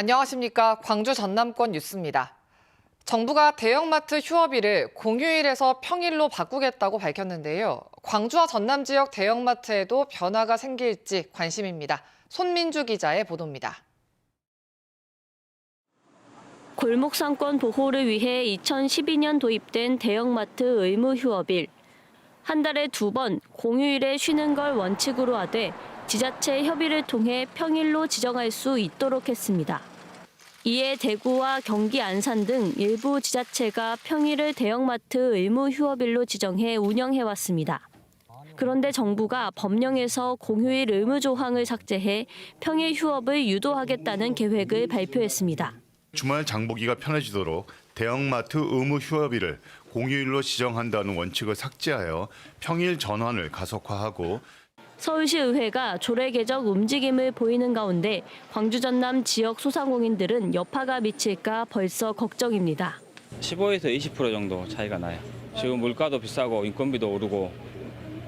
안녕하십니까. 광주 전남권 뉴스입니다. 정부가 대형마트 휴업일을 공휴일에서 평일로 바꾸겠다고 밝혔는데요. 광주와 전남 지역 대형마트에도 변화가 생길지 관심입니다. 손민주 기자의 보도입니다. 골목 상권 보호를 위해 2012년 도입된 대형마트 의무 휴업일. 한 달에 두 번 공휴일에 쉬는 걸 원칙으로 하되 지자체 협의를 통해 평일로 지정할 수 있도록 했습니다. 이에 대구와 경기 안산 등 일부 지자체가 평일을 대형마트 의무 휴업일로 지정해 운영해 왔습니다. 그런데 정부가 법령에서 공휴일 의무 조항을 삭제해 평일 휴업을 유도하겠다는 계획을 발표했습니다. 주말 장보기가 편해지도록 대형마트 의무 휴업일을 공휴일로 지정한다는 원칙을 삭제하여 평일 전환을 가속화하고 서울시 의회가 조례개정 움직임을 보이는 가운데 광주 전남 지역 소상공인들은 여파가 미칠까 벌써 걱정입니다. 15에서 20% 정도 차이가 나요. 지금 물가도 비싸고 인건비도 오르고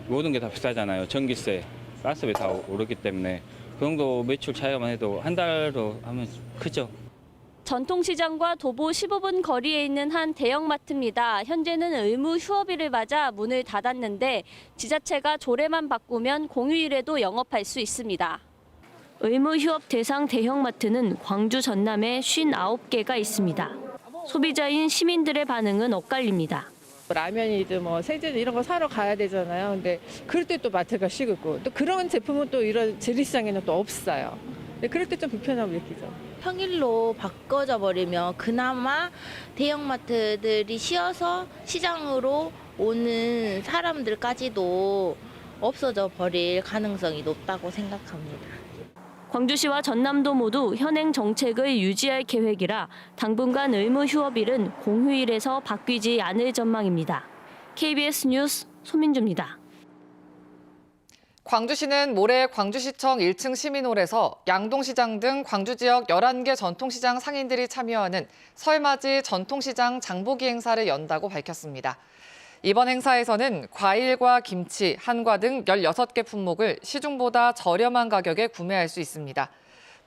모든 게 다 비싸잖아요. 전기세, 가스비 다 오르기 때문에 그 정도 매출 차이만 해도 한 달로 하면 크죠. 전통시장과 도보 15분 거리에 있는 한 대형마트입니다. 현재는 의무 휴업일을 맞아 문을 닫았는데 지자체가 조례만 바꾸면 공휴일에도 영업할 수 있습니다. 의무 휴업 대상 대형마트는 광주 전남에 59개가 있습니다. 소비자인 시민들의 반응은 엇갈립니다. 라면이든 뭐 세제든 이런 거 사러 가야 되잖아요. 근데 그럴 때 또 마트가 쉬고 또 그런 제품은 또 이런 재래시장에는 또 없어요. 근데 그럴 때 좀 불편함을 느끼죠. 평일로 바꿔져 버리면 그나마 대형마트들이 쉬어서 시장으로 오는 사람들까지도 없어져 버릴 가능성이 높다고 생각합니다. 광주시와 전남도 모두 현행 정책을 유지할 계획이라 당분간 의무 휴업일은 공휴일에서 바뀌지 않을 전망입니다. KBS 뉴스 소민주입니다. 광주시는 모레 광주시청 1층 시민홀에서 양동시장 등 광주 지역 11개 전통시장 상인들이 참여하는 설맞이 전통시장 장보기 행사를 연다고 밝혔습니다. 이번 행사에서는 과일과 김치, 한과 등 16개 품목을 시중보다 저렴한 가격에 구매할 수 있습니다.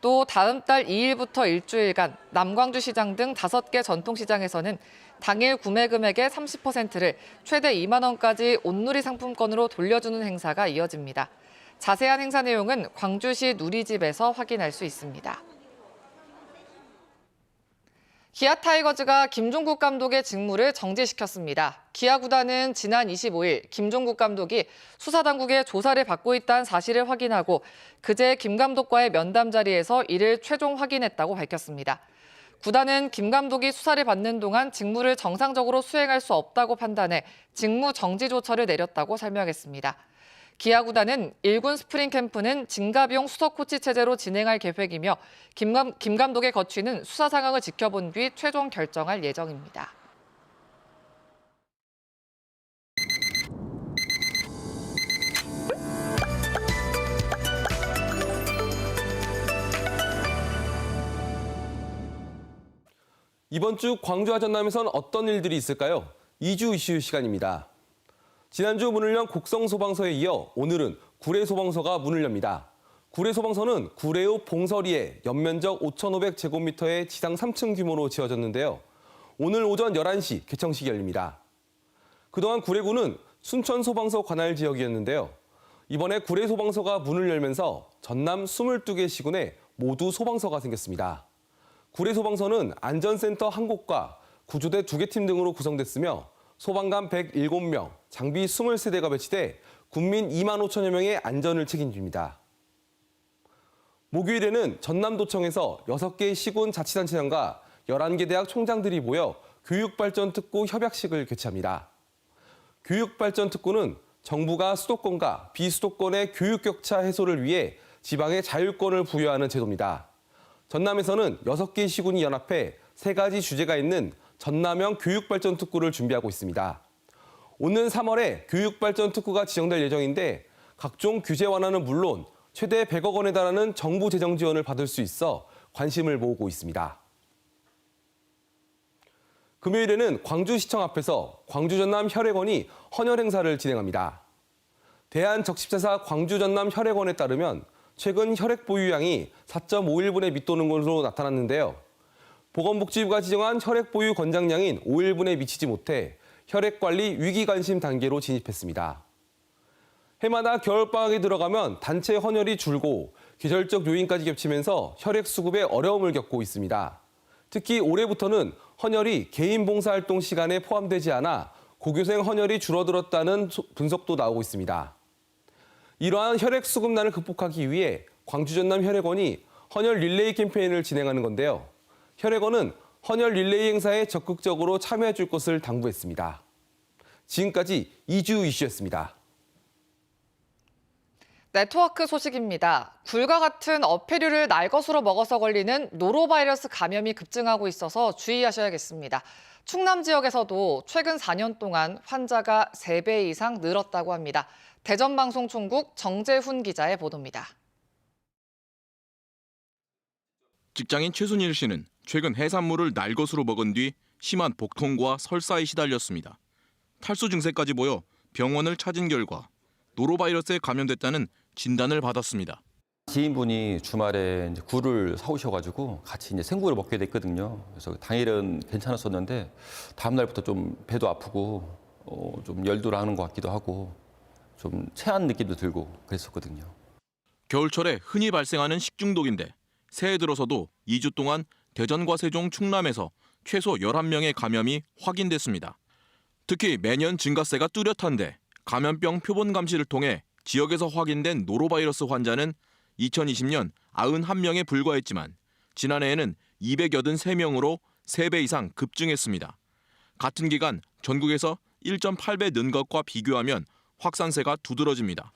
또 다음 달 2일부터 일주일간 남광주 시장 등 5개 전통시장에서는 당일 구매 금액의 30%를 최대 2만 원까지 온누리 상품권으로 돌려주는 행사가 이어집니다. 자세한 행사 내용은 광주시 누리집에서 확인할 수 있습니다. 기아 타이거즈가 김종국 감독의 직무를 정지시켰습니다. 기아 구단은 지난 25일 김종국 감독이 수사당국의 조사를 받고 있다는 사실을 확인하고 그제 김 감독과의 면담 자리에서 이를 최종 확인했다고 밝혔습니다. 구단은 김 감독이 수사를 받는 동안 직무를 정상적으로 수행할 수 없다고 판단해 직무 정지 조처를 내렸다고 설명했습니다. 기아 구단은 1군 스프링 캠프는 진가비용 수석 코치 체제로 진행할 계획이며 김, 감, 김 감독의 거취는 수사 상황을 지켜본 뒤 최종 결정할 예정입니다. 이번 주 광주와 전남에선 어떤 일들이 있을까요? 2주 이슈 시간입니다. 지난주 문을 연 곡성소방서에 이어 오늘은 구례소방서가 문을 엽니다. 구례소방서는 구례읍 봉서리에 연면적 5,500제곱미터의 지상 3층 규모로 지어졌는데요. 오늘 오전 11시 개청식이 열립니다. 그동안 구례구는 순천소방서 관할 지역이었는데요. 이번에 구례소방서가 문을 열면서 전남 22개 시군에 모두 소방서가 생겼습니다. 구례소방서는 안전센터 한 곳과 구조대 두 개 팀 등으로 구성됐으며 소방관 107명, 장비 23대가 배치돼 국민 2만 5천여 명의 안전을 책임집니다. 목요일에는 전남도청에서 6개 시군 자치단체장과 11개 대학 총장들이 모여 교육발전특구 협약식을 개최합니다. 교육발전특구는 정부가 수도권과 비수도권의 교육격차 해소를 위해 지방에 자율권을 부여하는 제도입니다. 전남에서는 6개 시군이 연합해 세 가지 주제가 있는 전남형 교육발전 특구를 준비하고 있습니다. 오는 3월에 교육발전 특구가 지정될 예정인데 각종 규제 완화는 물론 최대 100억 원에 달하는 정부 재정 지원을 받을 수 있어 관심을 모으고 있습니다. 금요일에는 광주시청 앞에서 광주 전남 혈액원이 헌혈 행사를 진행합니다. 대한적십자사 광주 전남 혈액원에 따르면 최근 혈액 보유량이 4.51분에 밑도는 것으로 나타났는데요. 보건복지부가 지정한 혈액 보유 권장량인 5일분에 미치지 못해 혈액 관리 위기 관심 단계로 진입했습니다. 해마다 겨울방학이 들어가면 단체 헌혈이 줄고 계절적 요인까지 겹치면서 혈액 수급에 어려움을 겪고 있습니다. 특히 올해부터는 헌혈이 개인 봉사활동 시간에 포함되지 않아 고교생 헌혈이 줄어들었다는 소- 분석도 나오고 있습니다. 이러한 혈액 수급난을 극복하기 위해 광주 전남 혈액원이 헌혈 릴레이 캠페인을 진행하는 건데요. 혈액원은 헌혈 릴레이 행사에 적극적으로 참여해 줄 것을 당부했습니다. 지금까지 이주 이슈였습니다. 네트워크 소식입니다. 굴과 같은 어패류를 날 것으로 먹어서 걸리는 노로바이러스 감염이 급증하고 있어서 주의하셔야겠습니다. 충남 지역에서도 최근 4년 동안 환자가 3배 이상 늘었다고 합니다. 대전방송총국 정재훈 기자의 보도입니다. 직장인 최순일 씨는 최근 해산물을 날 것으로 먹은 뒤 심한 복통과 설사에 시달렸습니다. 탈수 증세까지 보여 병원을 찾은 결과 노로바이러스에 감염됐다는 진단을 받았습니다. 지인분이 주말에 이제 굴을 사오셔가지고 같이 이제 생굴을 먹게 됐거든요. 그래서 당일은 괜찮았었는데 다음 날부터 좀 배도 아프고 어, 좀 열도 나는 것 같기도 하고 좀 체한 느낌도 들고 그랬었거든요. 겨울철에 흔히 발생하는 식중독인데 새해 들어서도 2주 동안 대전과 세종, 충남에서 최소 11명의 감염이 확인됐습니다. 특히 매년 증가세가 뚜렷한데 감염병 표본 감시를 통해 지역에서 확인된 노로바이러스 환자는 2020년 91명에 불과했지만 지난해에는 283명으로 3배 이상 급증했습니다. 같은 기간 전국에서 1.8배 는 것과 비교하면 확산세가 두드러집니다.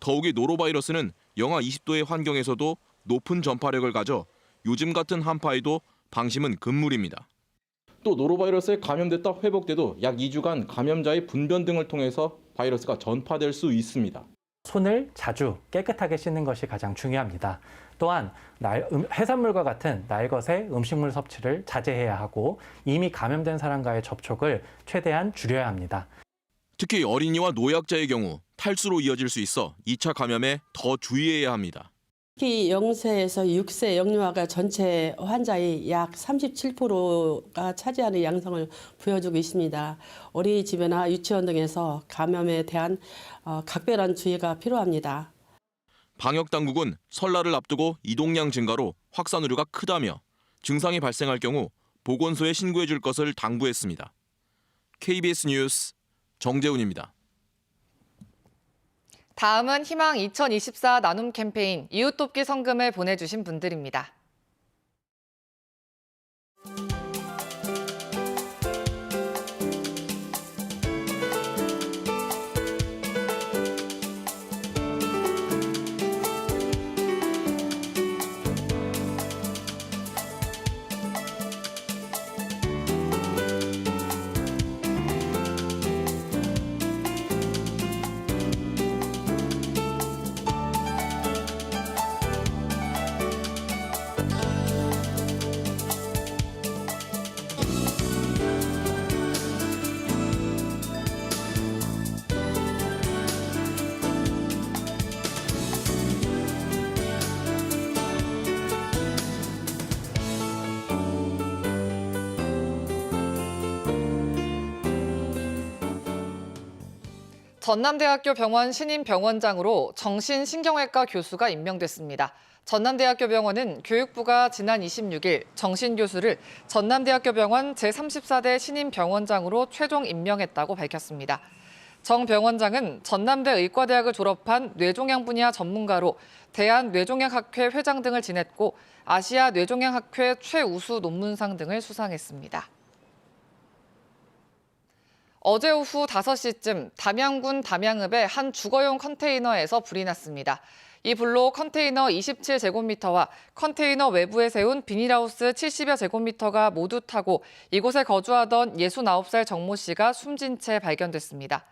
더욱이 노로바이러스는 영하 20도의 환경에서도 높은 전파력을 가져 요즘 같은 한파에도 방심은 금물입니다. 또 노로바이러스에 감염됐다 회복돼도 약 2주간 감염자의 분변 등을 통해서 바이러스가 전파될 수 있습니다. 손을 자주 깨끗하게 씻는 것이 가장 중요합니다. 또한 날- 음, 해산물과 같은 날것의 음식물 섭취를 자제해야 하고 이미 감염된 사람과의 접촉을 최대한 줄여야 합니다. 특히 어린이와 노약자의 경우 탈수로 이어질 수 있어 2차 감염에 더 주의해야 합니다. 특히 0세에서 6세 영유아가 전체 환자의 약 37%가 차지하는 양성을 보여주고 있습니다. 어린이집이나 유치원 등에서 감염에 대한 어, 각별한 주의가 필요합니다. 방역 당국은 설날을 앞두고 이동량 증가로 확산 우려가 크다며 증상이 발생할 경우 보건소에 신고해 줄 것을 당부했습니다. KBS 뉴스 정재훈입니다. 다음은 희망 2024 나눔 캠페인 이웃 돕기 성금을 보내주신 분들입니다. 전남대학교 병원 신임 병원장으로 정신신경외과 교수가 임명됐습니다. 전남대학교 병원은 교육부가 지난 26일 정신 교수를 전남대학교 병원 제34대 신임 병원장으로 최종 임명했다고 밝혔습니다. 정 병원장은 전남대 의과대학을 졸업한 뇌종양 분야 전문가로 대한 뇌종양학회 회장 등을 지냈고 아시아 뇌종양학회 최우수 논문상 등을 수상했습니다. 어제 오후 5시쯤 담양군 담양읍의 한 주거용 컨테이너에서 불이 났습니다. 이 불로 컨테이너 27제곱미터와 컨테이너 외부에 세운 비닐하우스 70여 제곱미터가 모두 타고 이곳에 거주하던 69살 정모 씨가 숨진 채 발견됐습니다.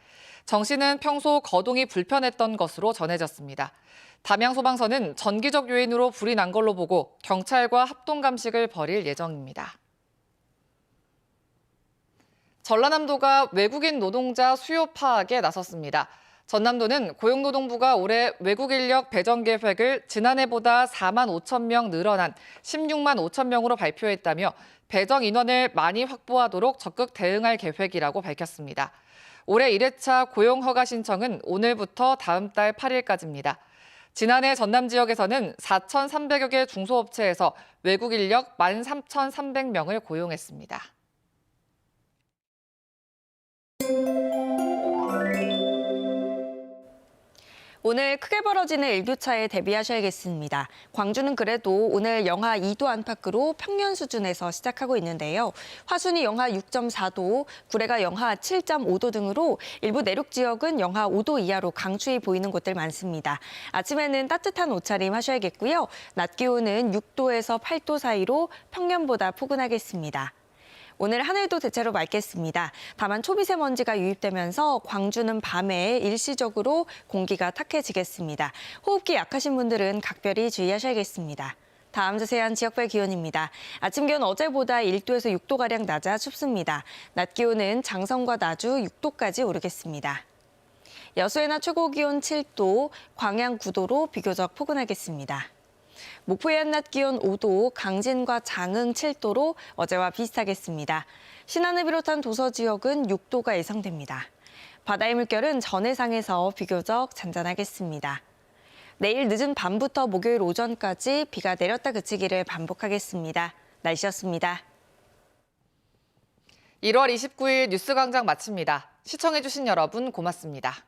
정 씨는 평소 거동이 불편했던 것으로 전해졌습니다. 담양소방서는 전기적 요인으로 불이 난 걸로 보고 경찰과 합동 감식을 벌일 예정입니다. 전라남도가 외국인 노동자 수요 파악에 나섰습니다. 전남도는 고용노동부가 올해 외국 인력 배정 계획을 지난해보다 4만 5천 명 늘어난 16만 5천 명으로 발표했다며 배정 인원을 많이 확보하도록 적극 대응할 계획이라고 밝혔습니다. 올해 1회차 고용 허가 신청은 오늘부터 다음 달 8일까지입니다. 지난해 전남 지역에서는 4,300여 개 중소업체에서 외국 인력 13,300명을 고용했습니다. 오늘 크게 벌어지는 일교차에 대비하셔야겠습니다. 광주는 그래도 오늘 영하 2도 안팎으로 평년 수준에서 시작하고 있는데요. 화순이 영하 6.4도, 구례가 영하 7.5도 등으로 일부 내륙 지역은 영하 5도 이하로 강추위 보이는 곳들 많습니다. 아침에는 따뜻한 옷차림 하셔야겠고요. 낮 기온은 6도에서 8도 사이로 평년보다 포근하겠습니다. 오늘 하늘도 대체로 맑겠습니다. 다만 초미세먼지가 유입되면서 광주는 밤에 일시적으로 공기가 탁해지겠습니다. 호흡기 약하신 분들은 각별히 주의하셔야겠습니다. 다음 자세한 지역별 기온입니다. 아침 기온 어제보다 1도에서 6도가량 낮아 춥습니다. 낮 기온은 장성과 나주 6도까지 오르겠습니다. 여수의 낮 최고 기온 7도, 광양 9도로 비교적 포근하겠습니다. 목포의 한낮 기온 5도, 강진과 장흥 7도로 어제와 비슷하겠습니다. 신안을 비롯한 도서 지역은 6도가 예상됩니다. 바다의 물결은 전해상에서 비교적 잔잔하겠습니다. 내일 늦은 밤부터 목요일 오전까지 비가 내렸다 그치기를 반복하겠습니다. 날씨였습니다. 1월 29일 뉴스광장 마칩니다. 시청해주신 여러분 고맙습니다.